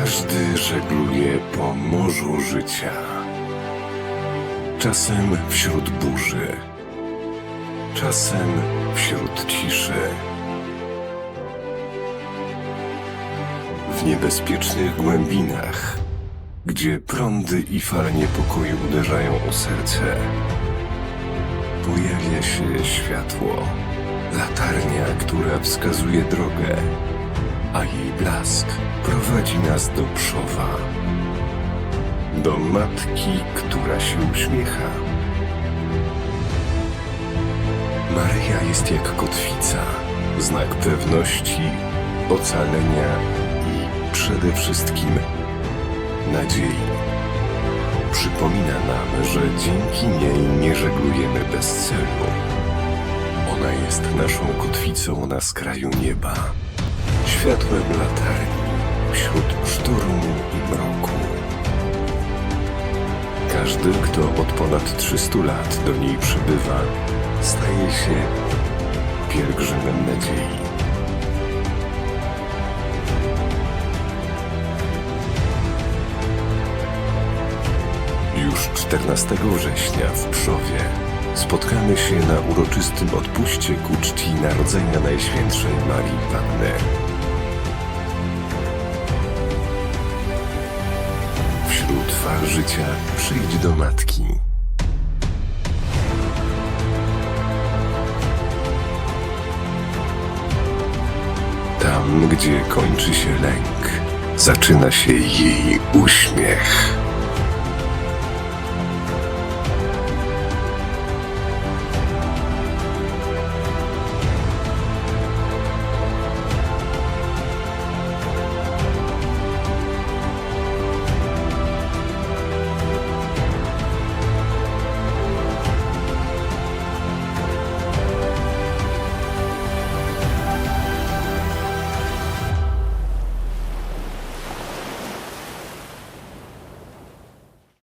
Każdy żegluje po morzu życia. Czasem wśród burzy, czasem wśród ciszy. W niebezpiecznych głębinach, gdzie prądy i fale niepokoju uderzają o serce, pojawia się światło, latarnia, która wskazuje drogę, a jej blask prowadzi nas do Pszowa, do matki, która się uśmiecha. Maryja jest jak kotwica, znak pewności, ocalenia i przede wszystkim nadziei. Przypomina nam, że dzięki niej nie żeglujemy bez celu. Ona jest naszą kotwicą na skraju nieba, światłem latarni wśród sztormu i mroku. Każdy, kto od ponad 300 lat do niej przybywa, staje się pielgrzymem nadziei. Już 14 września w Pszowie spotkamy się na uroczystym odpuście ku czci Narodzenia Najświętszej Marii Panny. Fal życia przyjdź do Matki. Tam, gdzie kończy się lęk, zaczyna się jej uśmiech.